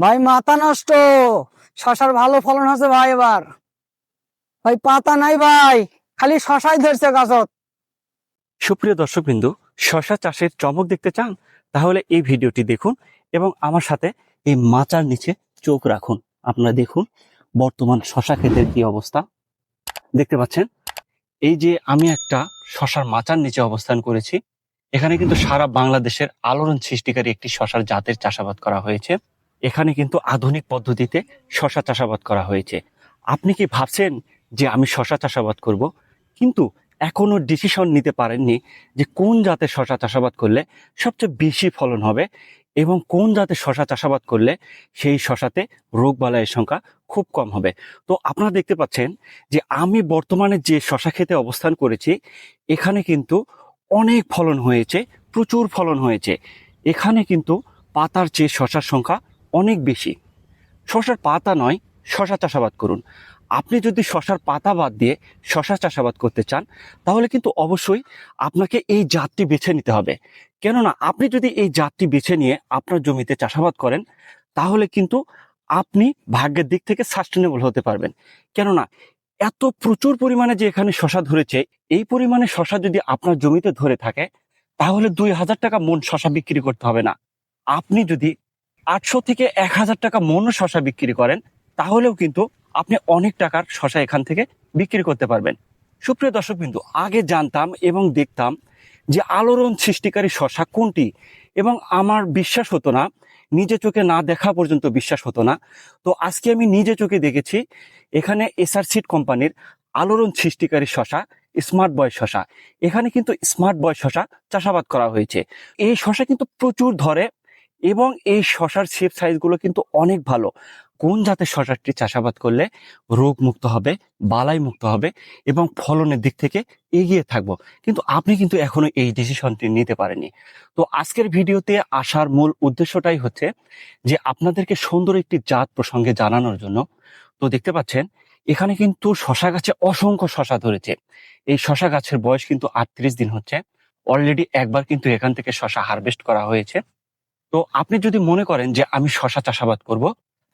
ভাই, মাথা নষ্ট। শশার ভালো ফলন হচ্ছে ভাই এবার। ভাই, পাতা নাই ভাই, খালি শশাই ধরছে গাছত। সুপ্রিয় দর্শকবৃন্দু, শশা চাষের চমক দেখতে চান? তাহলে এই ভিডিওটি দেখুন এবং আমার সাথে এই মাচার নিচে চোখ রাখুন। আপনারা দেখুন, বর্তমান শশা ক্ষেতের কি অবস্থা। দেখতে পাচ্ছেন, এই যে আমি একটা শশার মাচার নিচে অবস্থান করেছি, এখানে কিন্তু সারা বাংলাদেশের আলোড়ন সৃষ্টিকারী একটি শশার জাতের চাষাবাদ করা হয়েছে। এখানে কিন্তু আধুনিক পদ্ধতিতে শশা চাষাবাদ করা হয়েছে। আপনি কি ভাবছেন যে আমি শশা চাষাবাদ করব? কিন্তু এখনও ডিসিশন নিতে পারেননি যে কোন জাতের শশা চাষাবাদ করলে সবচেয়ে বেশি ফলন হবে এবং কোন জাতের শশা চাষাবাদ করলে সেই শশাতে রোগ বালাইয়ের সংখ্যা খুব কম হবে। তো আপনারা দেখতে পাচ্ছেন যে আমি বর্তমানে যে শশা খেতে অবস্থান করেছি, এখানে কিন্তু অনেক ফলন হয়েছে, প্রচুর ফলন হয়েছে। এখানে কিন্তু পাতার চেয়ে শশার সংখ্যা অনেক বেশি। শশার পাতা নয়, শশা চাষাবাদ করুন। আপনি যদি শশার পাতা বাদ দিয়ে শশা চাষাবাদ করতে চান, তাহলে কিন্তু অবশ্যই আপনাকে এই জাতটি বেছে নিতে হবে। কেননা আপনি যদি এই জাতটি বেছে নিয়ে আপনার জমিতে চাষাবাদ করেন, তাহলে কিন্তু আপনি ভাগ্যের দিক থেকে সাস্টেনেবল হতে পারবেন। কেননা এত প্রচুর পরিমাণে যে এখানে শশা ধরেছে, এই পরিমাণে শশা যদি আপনার জমিতে ধরে থাকে, তাহলে দুই হাজার টাকা মন শশা বিক্রি করতে হবে না। আপনি যদি আটশো থেকে এক হাজার টাকা মন শশা বিক্রি করেন, তাহলেও কিন্তু আপনি অনেক টাকার শশা এখান থেকে বিক্রি করতে পারবেন। সুপ্রিয় দর্শক বিন্দু, আগে জানতাম এবং দেখতাম যে আলোড়ন সৃষ্টিকারী শশা কোনটি? এবং আমার বিশ্বাস হতো না, নিজে চোখে না দেখা পর্যন্ত বিশ্বাস হতো না। তো আজকে আমি নিজে চোখে দেখেছি, এখানে এসআর সিড কোম্পানির আলোড়ন সৃষ্টিকারী শশা, স্মার্ট বয় শশা। এখানে কিন্তু স্মার্ট বয় শশা চাষাবাদ করা হয়েছে। এই শশা কিন্তু প্রচুর ধরে এবং এই শশার শেপ সাইজগুলো কিন্তু অনেক ভালো। কোন জাতের শশাটি চাষাবাদ করলে রোগ মুক্ত হবে বালাই মুক্ত হবে এবং ফলনের দিক থেকে এগিয়ে থাকব? কিন্তু আপনি কিন্তু এখনও এই ডিসিশনটি নিতে পারেননি। তো আজকের ভিডিওতে আসার মূল উদ্দেশ্যটাই হচ্ছে যে আপনাদেরকে সুন্দর একটি জাত প্রসঙ্গে জানানোর জন্য তো দেখতে পাচ্ছেন, এখানে কিন্তু শশা গাছে অসংখ্য শশা ধরেছে। এই শশা গাছের বয়স কিন্তু আটত্রিশ দিন হচ্ছে। অলরেডি একবার কিন্তু এখান থেকে শশা হারভেস্ট করা হয়েছে। তো আপনি যদি মনে করেন যে আমি শশা চাষাবাদ করব,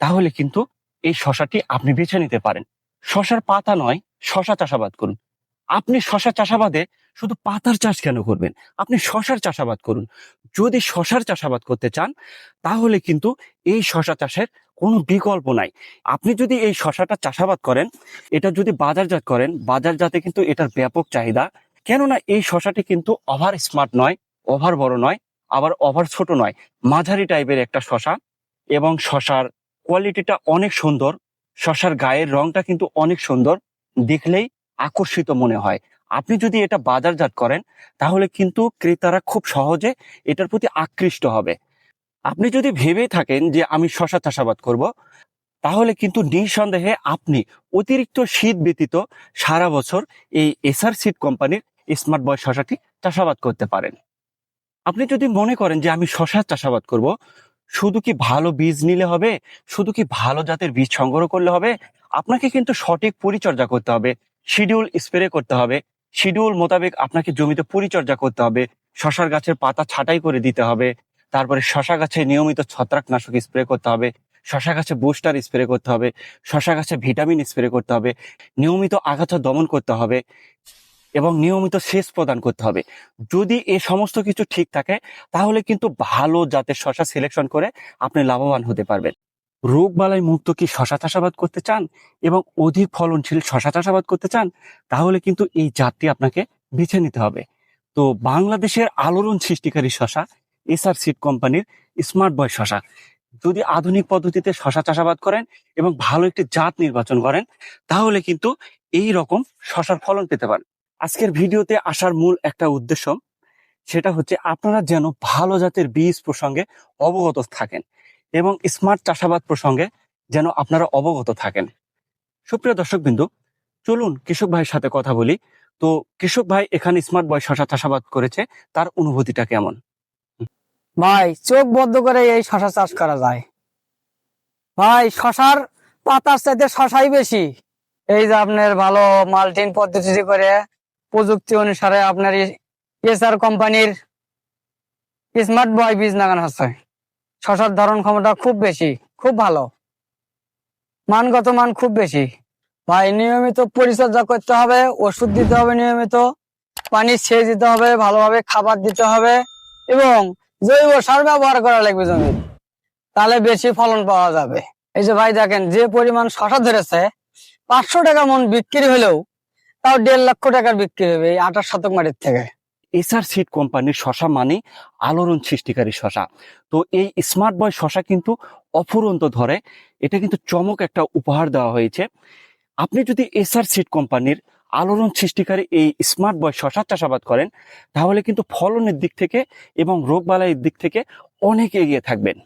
তাহলে কিন্তু এই শশাটি আপনি বেছে নিতে পারেন। শশার পাতা নয়, শশা চাষাবাদ করুন। আপনি শশা চাষাবাদে শুধু পাতার চাষ কেন করবেন? আপনি শশার চাষাবাদ করুন। যদি শশার চাষাবাদ করতে চান, তাহলে কিন্তু এই শশা চাষের কোনো বিকল্প নাই। আপনি যদি এই শশাটা চাষাবাদ করেন, এটা যদি বাজারজাত করেন, বাজারজাতে কিন্তু এটার ব্যাপক চাহিদা। কেননা এই শশাটি কিন্তু ওভার স্মার্ট নয়, ওভার বড় নয় আবার ওভার ছোট নয়, মাঝারি টাইপের একটা শশা এবং শশার কোয়ালিটিটা অনেক সুন্দর। শশার গায়ের রংটা কিন্তু অনেক সুন্দর, দেখলেই আকর্ষিত মনে হয়। আপনি যদি এটা বাজারজাত করেন, তাহলে কিন্তু ক্রেতারা খুব সহজে এটার প্রতি আকৃষ্ট হবে। আপনি যদি ভেবে থাকেন যে আমি শশা চাষাবাদ করব, তাহলে কিন্তু নিঃসন্দেহে আপনি অতিরিক্ত শীত ব্যতীত সারা বছর এই এসআর সিড কোম্পানির স্মার্ট বয় শশাটি চাষাবাদ করতে পারেন। আপনি যদি মনে করেন যে আমি শশা চাষাবাদ করব, শুধু কি ভালো বীজ নিলে হবে? শুধু কি ভালো জাতের বীজ সংগ্রহ করলে হবে? আপনাকে কিন্তু সঠিক পরিচর্যা করতে হবে, শিডিউল স্প্রে করতে হবে, শিডিউল মোতাবেক আপনাকে জমিতে পরিচর্যা করতে হবে, শশার গাছের পাতা ছাঁটাই করে দিতে হবে, তারপরে শশা গাছে নিয়মিত ছত্রাকনাশক স্প্রে করতে হবে, শশা গাছে বুস্টার স্প্রে করতে হবে, শশা গাছে ভিটামিন স্প্রে করতে হবে, নিয়মিত আগাছা দমন করতে হবে। এবং নিয়মিত সেচ প্রদান করতে হবে। যদি এ সমস্ত কিছু ঠিক থাকে, তাহলে কিন্তু ভালো জাতের শশা সিলেকশন করে আপনি লাভবান হতে পারবেন। রোগ বালাই মুক্ত কি শশা চাষাবাদ করতে চান এবং অধিক ফলনশীল শশা চাষাবাদ করতে চান, তাহলে কিন্তু এই জাতটি আপনাকে বেছে নিতে হবে। তো বাংলাদেশের আলোড়ন সৃষ্টিকারী শশা এসআর সিড কোম্পানির স্মার্ট বয় শশা যদি আধুনিক পদ্ধতিতে শশা চাষাবাদ করেন এবং ভালো একটি জাত নির্বাচন করেন, তাহলে কিন্তু এই রকম শশার ফলন পেতে পারেন। আজকের ভিডিওতে আসার মূল একটা উদ্দেশ্য সেটা হচ্ছে আপনারা যেন ভালো জাতের বীজ প্রসঙ্গে অবগত থাকেন এবং স্মার্ট চাষাবাদ প্রসঙ্গে যেন আপনারা অবগত থাকেন। সুপ্রিয় দর্শক বিন্দু চলুন কৃষক ভাইয়ের সাথে কথা বলি। তো কৃষক ভাই এখানে স্মার্ট বয় শশা চাষাবাদ করেছে, তার অনুভূতিটা কেমন? ভাই, চোখ বদ্ধ করে এই শশা চাষ করা যায়। ভাই, শশার পাতার চাইতে শশাই বেশি। এই যে আপনার ভালো মাল্টিন পদ্ধতি করে প্রযুক্তি অনুসারে আপনার এসআর কোম্পানির স্মার্ট বয় বীজ লাগানো হচ্ছে। শশার ধারণ ক্ষমতা খুব বেশি, খুব ভালো। মানগত মান খুব বেশি। ভাই, নিয়মিত পরিচর্যা করতে হবে, ওষুধ দিতে হবে নিয়মিত, পানি সেচ দিতে হবে, ভালোভাবে খাবার দিতে হবে এবং জৈব সার ব্যবহার করা লাগবে জমি তাহলে বেশি ফলন পাওয়া যাবে। এই যে ভাই দেখেন, যে পরিমাণ শশা ধরেছে, পাঁচশো টাকা মন বিক্রি হলেও তাও দেড় লক্ষ টাকার বিক্রি হবে এই আঠাশ শতক মাটির থেকে। এসআর সিড কোম্পানির শশা মানে আলোড়ন সৃষ্টিকারী শশা। তো এই স্মার্ট বয় শশা কিন্তু অফুরন্ত ধরে। এটা কিন্তু চমক একটা উপহার দেওয়া হয়েছে। আপনি যদি এসআর সিড কোম্পানির আলোড়ন সৃষ্টিকারী এই স্মার্ট বয় শশা চাষাবাদ করেন, তাহলে কিন্তু ফলনের দিক থেকে এবং রোগবালাইয়ের দিক থেকে অনেক এগিয়ে থাকবেন।